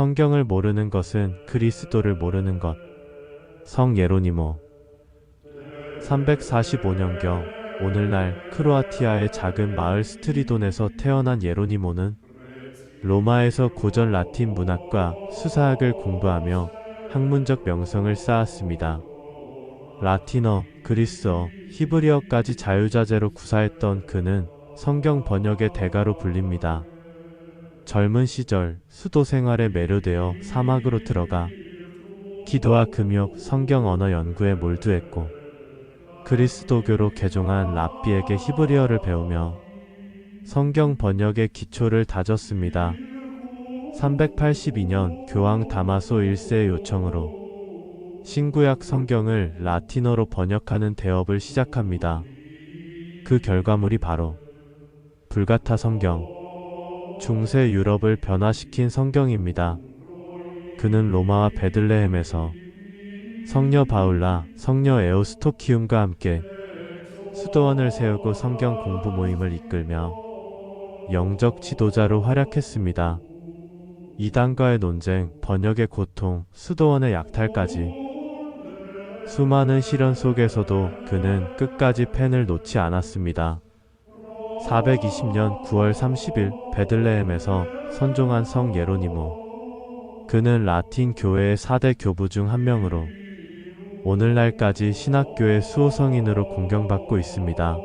성경을 모르는 것은 그리스도를 모르는 것. 성 예로니모 345년경 오늘날 크로아티아의 작은 마을 스트리돈에서 태어난 예로니모는 로마에서 고전 라틴 문학과 수사학을 공부하며 학문적 명성을 쌓았습니다. 라틴어, 그리스어, 히브리어까지 자유자재로 구사했던 그는 성경 번역의 대가로 불립니다. 젊은 시절 수도 생활에 매료되어 사막으로 들어가 기도와 금욕, 성경 언어 연구에 몰두했고 그리스도교로 개종한 랍비에게 히브리어를 배우며 성경 번역의 기초를 다졌습니다. 382년 교황 다마소 1세의 요청으로 신구약 성경을 라틴어로 번역하는 대업을 시작합니다. 그 결과물이 바로 불가타 성경, 중세 유럽을 변화시킨 성경입니다. 그는 로마와 베들레헴에서 성녀 바울라, 성녀 에오스토키움과 함께 수도원을 세우고 성경 공부 모임을 이끌며 영적 지도자로 활약했습니다. 이단과의 논쟁, 번역의 고통, 수도원의 약탈까지 수많은 시련 속에서도 그는 끝까지 펜을 놓지 않았습니다. 420년 9월 30일 베들레헴에서 선종한 성 예로니모. 그는 라틴 교회의 4대 교부 중 한 명으로 오늘날까지 신학교의 수호성인으로 공경받고 있습니다.